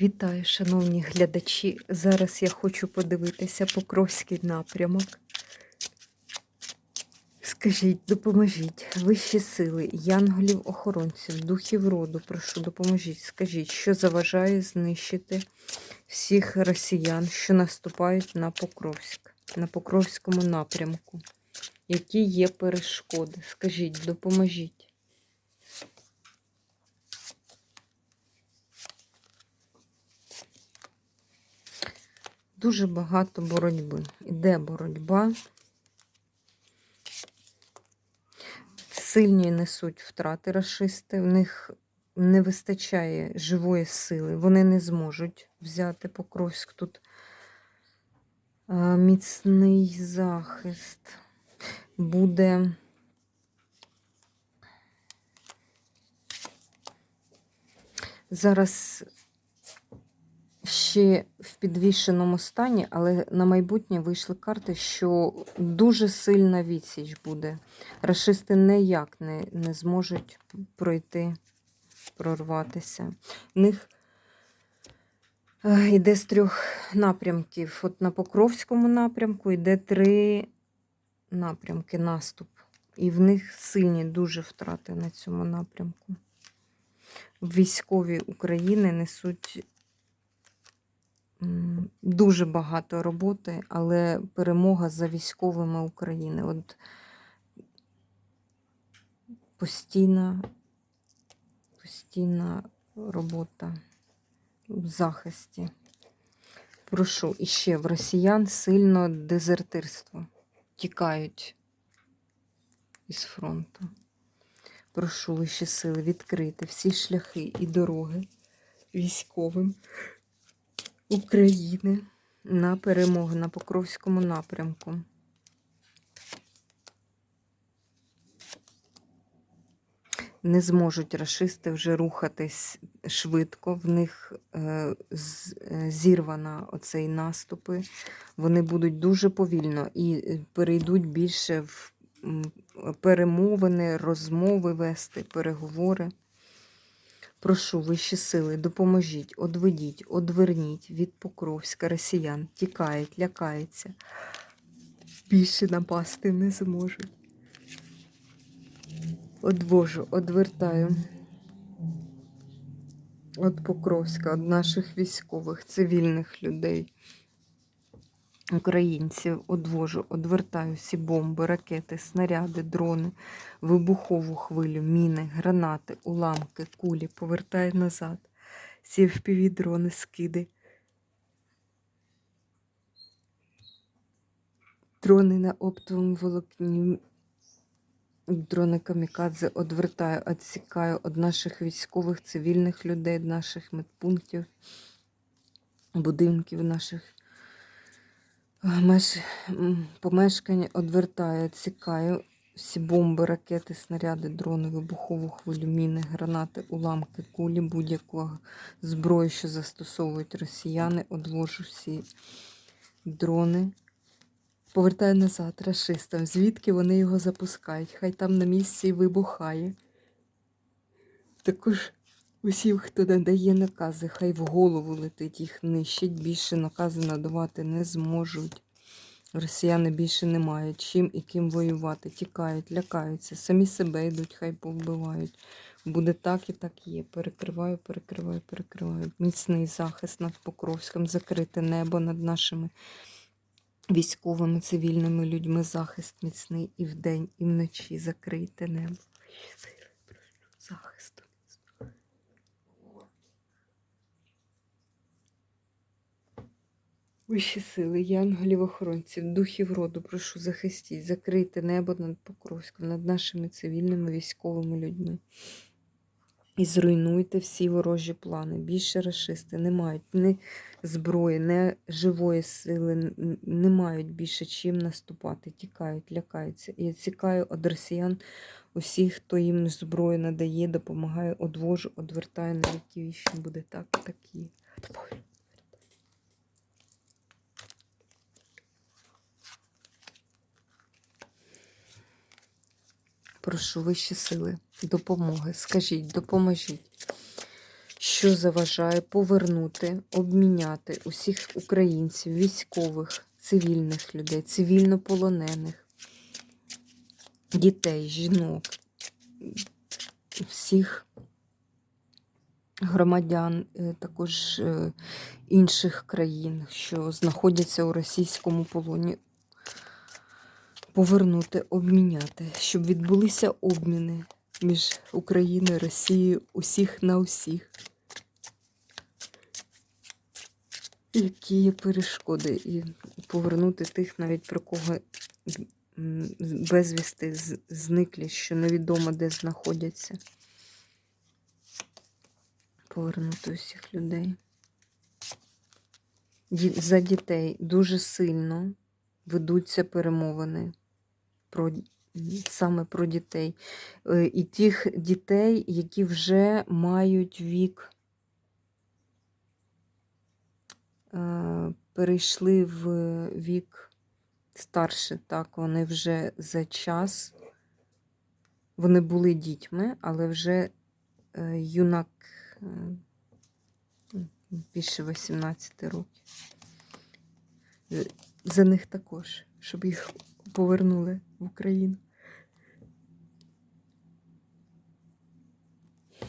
Вітаю, шановні глядачі. Зараз я хочу подивитися Покровський напрямок. Скажіть, допоможіть, вищі сили, янголів-охоронців, духів роду, прошу, допоможіть. Скажіть, що заважає знищити всіх росіян, що наступають на Покровськ, на Покровському напрямку. Які є перешкоди? Скажіть, допоможіть. Дуже багато боротьби. Іде боротьба. Сильні несуть втрати расисти, в них не вистачає живої сили, вони не зможуть взяти Покровськ. Тут міцний захист буде. Зараз ще в підвішеному стані, але на майбутнє вийшли карти, що дуже сильна відсіч буде. Рашисти ніяк не, не зможуть пройти, прорватися. В них е, йде з трьох напрямків. От на Покровському напрямку йде три напрямки наступ. І в них сильні дуже втрати на цьому напрямку. Військові України несуть дуже багато роботи, але перемога за військовими України. От постійна, постійна робота в захисті. Прошу, іще в росіян сильно дезертирство. Тікають із фронту. Прошу вищі сили відкрити всі шляхи і дороги військовим України на перемогу на Покровському напрямку. Не зможуть рашисти вже рухатись швидко, в них е, е, зірвана оцей наступи. Вони будуть дуже повільно і е, перейдуть більше в перемовини, розмови вести, переговори. Прошу вищі сили, допоможіть, одведіть, одверніть від Покровська росіян, тікають, лякаються. Більше напасти не зможуть. Одвожу, одвертаю. От Покровська, від наших військових, цивільних людей, українців, одвожу, одвертаю всі бомби, ракети, снаряди, дрони, вибухову хвилю, міни, гранати, уламки, кулі, повертаю назад. Всі впівдрони, скиди. Дрони на оптовому волокні, дрони камікадзе одвертаю, відсікаю від наших військових, цивільних людей, від наших медпунктів, будинків наших меж, м, помешкань, одвертаю, відсікаю всі бомби, ракети, снаряди, дрони, вибухову хвилю, міни, гранати, уламки, кулі, будь-яку зброю, що застосовують росіяни, одвожу всі дрони. Повертаю назад рашистам, звідки вони його запускають. Хай там на місці вибухає. Також усім, хто надає накази, хай в голову летить, їх нищить, більше накази надавати не зможуть. Росіяни більше не мають чим і ким воювати. Тікають, лякаються, самі себе йдуть, хай повбивають. Буде так і так є. Перекриваю, перекриваю, перекриваю. Міцний захист над Покровськом, закрите небо над нашими військовими, цивільними людьми. Захист міцний і вдень, і вночі. Закрийте небо. Сили, прошу, захисту. Вищі сили, янголів охоронців, духів роду, прошу захистіть, закрийте небо над Покровськом, над нашими цивільними військовими людьми. І зруйнуйте всі ворожі плани. Більше расисти не мають ні зброї, ні живої сили, не мають більше чим наступати. Тікають, лякаються. І відсікаю від росіян усіх, хто їм зброю надає, допомагає, одвожу, одвертаю на віки вічні. Буде так і так є. Одвожу. Прошу вищі сили, допомоги. Скажіть, допоможіть. що заважає повернути, обміняти усіх українців, військових, цивільних людей, цивільнополонених, дітей, жінок, всіх громадян, е, також е, інших країн, що знаходяться у російському полоні. Повернути, обміняти, щоб відбулися обміни між Україною Росією усіх на усіх. Які є перешкоди, і повернути тих, навіть про кого безвісти зниклі, що невідомо де знаходяться. Повернути усіх людей. За дітей дуже сильно ведуться перемовини про саме про дітей. Е, І тих дітей, які вже мають вік, е, перейшли в вік старше, так, вони вже за час, вони були дітьми, але вже е, юнак більше 18 років. За них також, щоб їх повернули в Україну.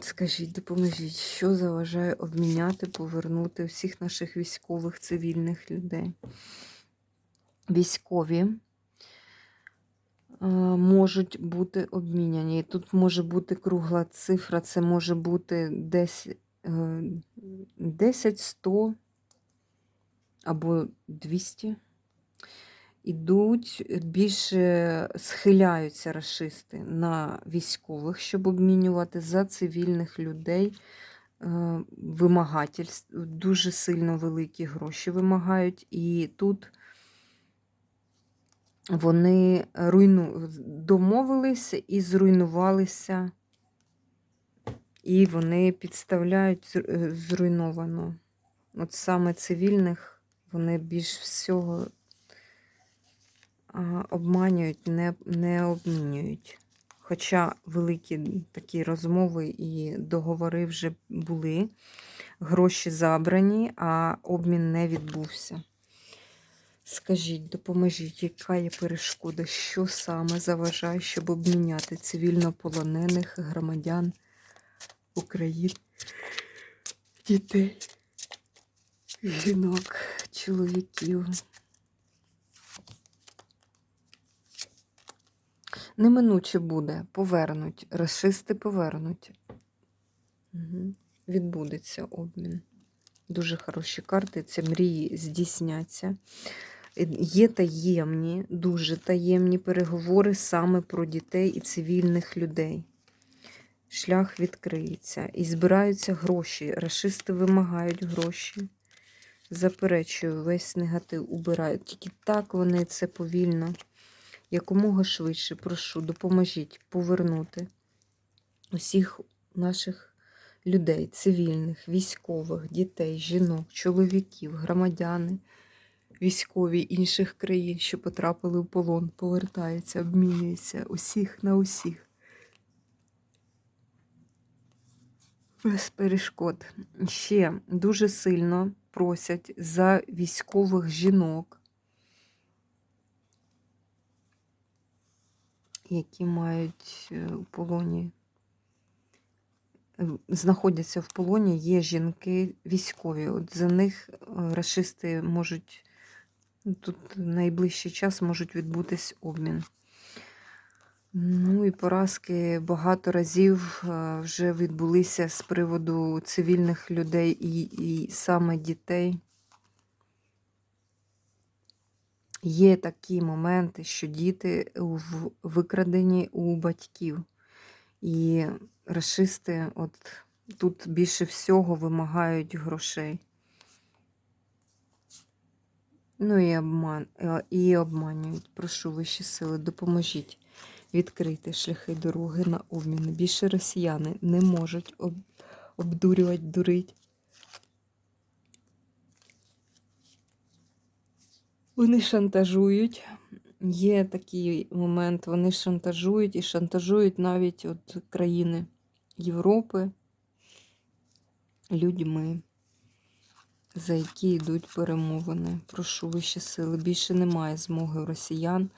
Скажіть, допоможіть, що заважає обміняти, повернути всіх наших військових цивільних людей? Військові е, можуть бути обміняні. Тут може бути кругла цифра, це може бути десь е, 10, 100 або 200. Ідуть, більше схиляються расисти на військових, щоб обмінювати за цивільних людей. Е, Вимагательств, дуже сильно великі гроші вимагають. І тут вони руйну... домовилися і зруйнувалися, і вони підставляють е, зруйновано. От саме цивільних вони більш всього обманюють, не, не обмінюють. Хоча великі такі розмови і договори вже були, гроші забрані, а обмін не відбувся. Скажіть, допоможіть, яка є перешкода, що саме заважає, щоб обміняти цивільнополонених громадян України, дітей, жінок, чоловіків. Неминуче буде, повернуть, расисти повернуть. Угу. Відбудеться обмін. Дуже хороші карти, це мрії здійсняться. Е, Є таємні, дуже таємні переговори саме про дітей і цивільних людей. Шлях відкриється. І збираються гроші. Рашисти вимагають гроші. Заперечую, весь негатив убирають. Тільки так вони це повільно якомога швидше, прошу, допоможіть повернути усіх наших людей, цивільних, військових, дітей, жінок, чоловіків, громадяни, військові інших країн, що потрапили в полон, повертаються, обмінюються усіх на усіх. Без перешкод. Ще дуже сильно просять за військових жінок. Які мають е, у полоні, е, знаходяться в полоні, є жінки військові. От за них е, расисти можуть, тут в найближчий час можуть відбутись обмін. Ну і поразки багато разів вже відбулися з приводу цивільних людей і, і саме дітей. Є такі моменти, що діти викрадені у батьків. І расисти от тут більше всього вимагають грошей. Ну і, обман, е, і обманюють. Прошу вищі сили, допоможіть відкрити шляхи дороги на обмін. Більше росіяни не можуть об, обдурювати, дурить. Вони шантажують. Є такий момент, вони шантажують і шантажують навіть от країни Європи, людьми, за які йдуть перемовини. Прошу вищі сили. Більше немає змоги росіян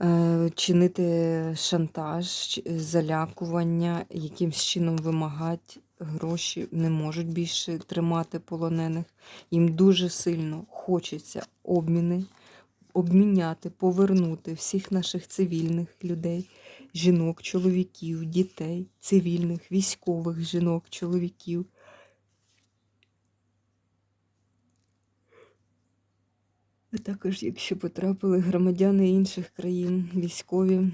е, чинити шантаж, залякування, якимсь чином вимагати гроші, не можуть більше тримати полонених. Їм дуже сильно хочеться обміни, обміняти, повернути всіх наших цивільних людей, жінок, чоловіків, дітей, цивільних, військових жінок, чоловіків. А також, якщо потрапили громадяни інших країн, військові,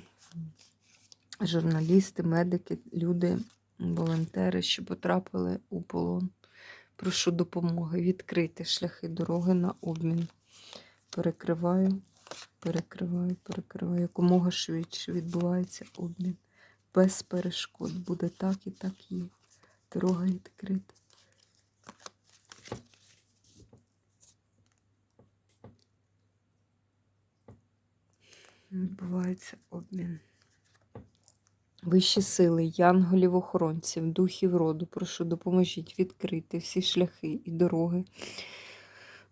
журналісти, медики, люди, волонтери, що потрапили у полон. Прошу допомоги відкрити шляхи дороги на обмін. Перекриваю, перекриваю, перекриваю. Якомога швидше відбувається обмін. Без перешкод. Буде так і так є. Дорога відкрита. Відбувається обмін. Вищі сили, янголів, охоронців, духів роду, прошу, допоможіть відкрити всі шляхи і дороги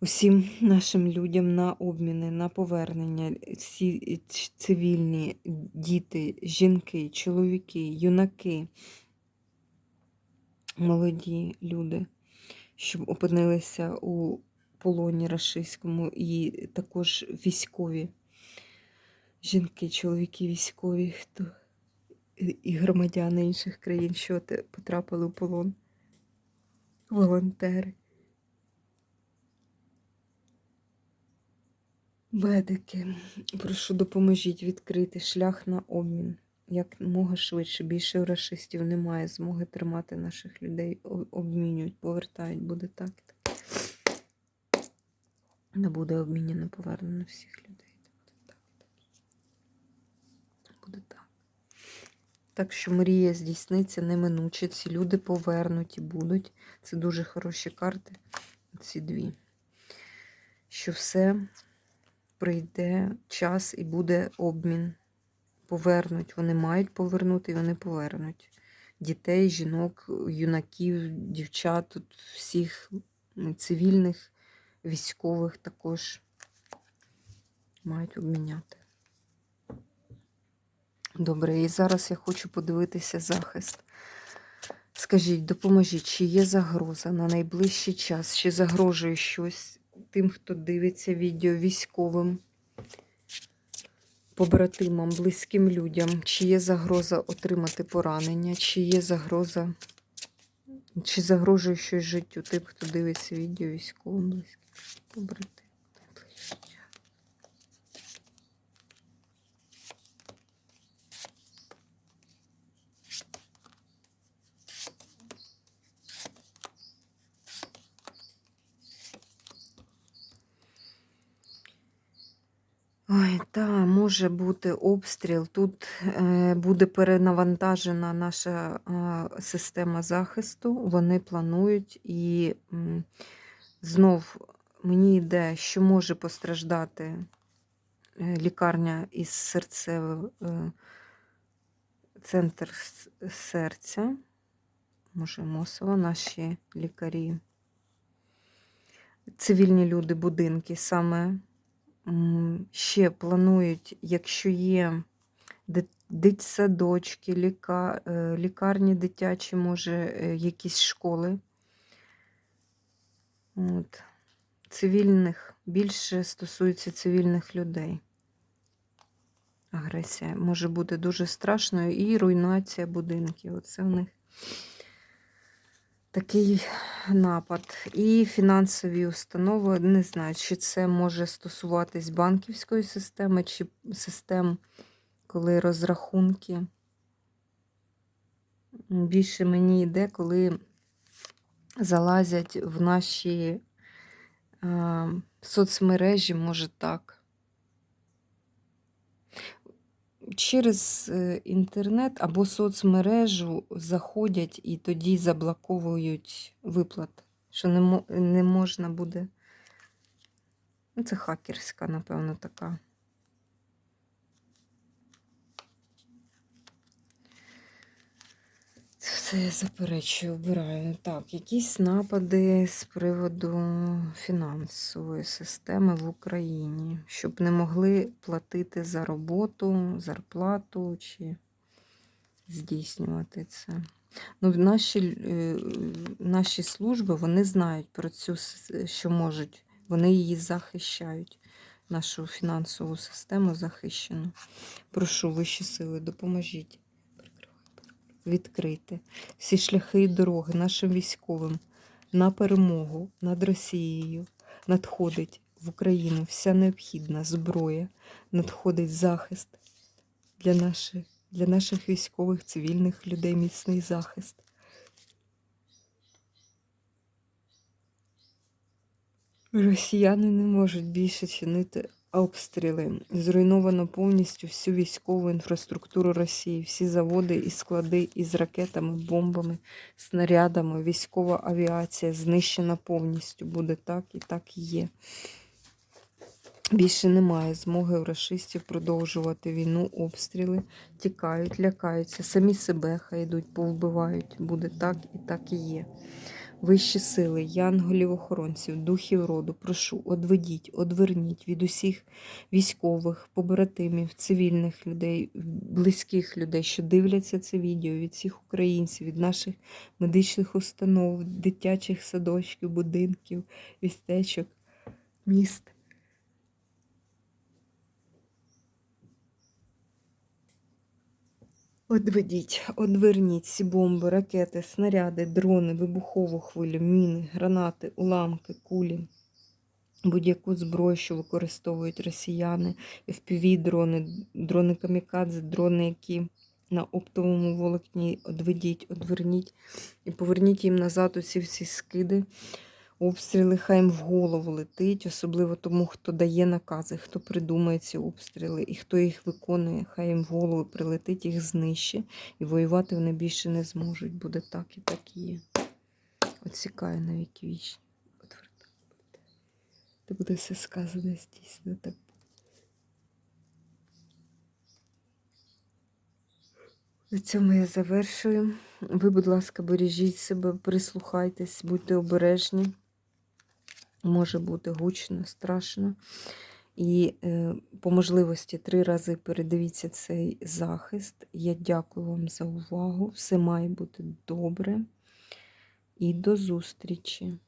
усім нашим людям на обміни, на повернення, всі цивільні діти, жінки, чоловіки, юнаки, молоді люди, щоб опинилися у полоні рашистському, і також військові. Жінки, чоловіки військові, хто і громадяни інших країн, що потрапили в полон, волонтери. Медики, прошу допоможіть відкрити шлях на обмін. Як мога швидше. Більше рашистів немає змоги тримати наших людей. Обмінюють, повертають. Буде так. і так. Не буде обміняно повернено всіх людей. Буде так. так. Буде так. Так що мрія здійсниться неминуче. Ці люди повернуті будуть. Це дуже хороші карти. Ці дві. Що все прийде час і буде обмін. Повернуть. Вони мають повернути і вони повернуть. Дітей, жінок, юнаків, дівчат, тут всіх цивільних, військових також мають обміняти. Добре, і зараз я хочу подивитися захист. Скажіть, допоможіть, чи є загроза на найближчий час, чи загрожує щось тим, хто дивиться відео військовим, побратимам, близьким людям, чи є загроза отримати поранення, чи є загроза, чи загрожує щось життю тим, хто дивиться відео військовим, близьким побратимам. Ой, та, може бути обстріл. Тут е, буде перенавантажена наша е, система захисту. Вони планують і знов мені йде, що може постраждати е, лікарня із серцевим центр серця. Може, Мосово, наші лікарі. Цивільні люди, будинки саме Ще планують, якщо є ди- дитсадочки, е, лікарні дитячі, може, е, якісь школи. От. Цивільних, більше стосується цивільних людей. Агресія може бути дуже страшною і руйнація будинків. Оце в них такий напад. І фінансові установи, не знаю, чи це може стосуватись банківської системи, чи систем, коли розрахунки. Більше мені йде, коли залазять в наші е, соцмережі, може так. Через інтернет або соцмережу заходять і тоді заблоковують виплати, що не, можна буде. Ну, це хакерська, напевно, така. Все, я заперечую, обираю. Так, якісь напади з приводу фінансової системи в Україні, щоб не могли платити за роботу, зарплату чи здійснювати це. Ну, наші, е, наші служби вони знають про цю, що можуть. Вони її захищають. Нашу фінансову систему захищену. Прошу вищі сили, допоможіть. Відкрити всі шляхи і дороги нашим військовим на перемогу над Росією. Надходить в Україну вся необхідна зброя, надходить захист для наших, для наших військових цивільних людей, міцний захист. Росіяни не можуть більше чинити обстріли. Зруйновано повністю всю військову інфраструктуру Росії, всі заводи і склади із ракетами, бомбами, снарядами, військова авіація знищена повністю. Буде так і так є. Більше немає змоги у рашистів продовжувати війну, обстріли, тікають, лякаються, самі себе хай йдуть, повбивають. Буде так і так і є. Вищі сили, янголів-охоронців, духів роду, прошу, одведіть, одверніть від усіх військових, побратимів, цивільних людей, близьких людей, що дивляться це відео, від всіх українців, від наших медичних установ, дитячих садочків, будинків, містечок, міст. Одведіть, одверніть всі бомби, ракети, снаряди, дрони, вибухову хвилю, міни, гранати, уламки, кулі, будь-яку зброю, що використовують росіяни, FPV-дрони, дрони камікадзе, дрони, які на оптовому волокні одведіть, одверніть і поверніть їм назад усі всі скиди. Обстріли хай їм в голову летить, особливо тому, хто дає накази, хто придумує ці обстріли і хто їх виконує, хай їм в голову прилетить, їх знищить, і воювати вони більше не зможуть. Буде так і так і є. Оцікає навіть вічні. Отвертай. Та буде все сказане здійснено так. На цьому я завершую. Ви, будь ласка, бережіть себе, прислухайтесь, будьте обережні. Може бути гучно, страшно. І е, по можливості три рази передивіться цей захист. Я дякую вам за увагу. Все має бути добре. І до зустрічі!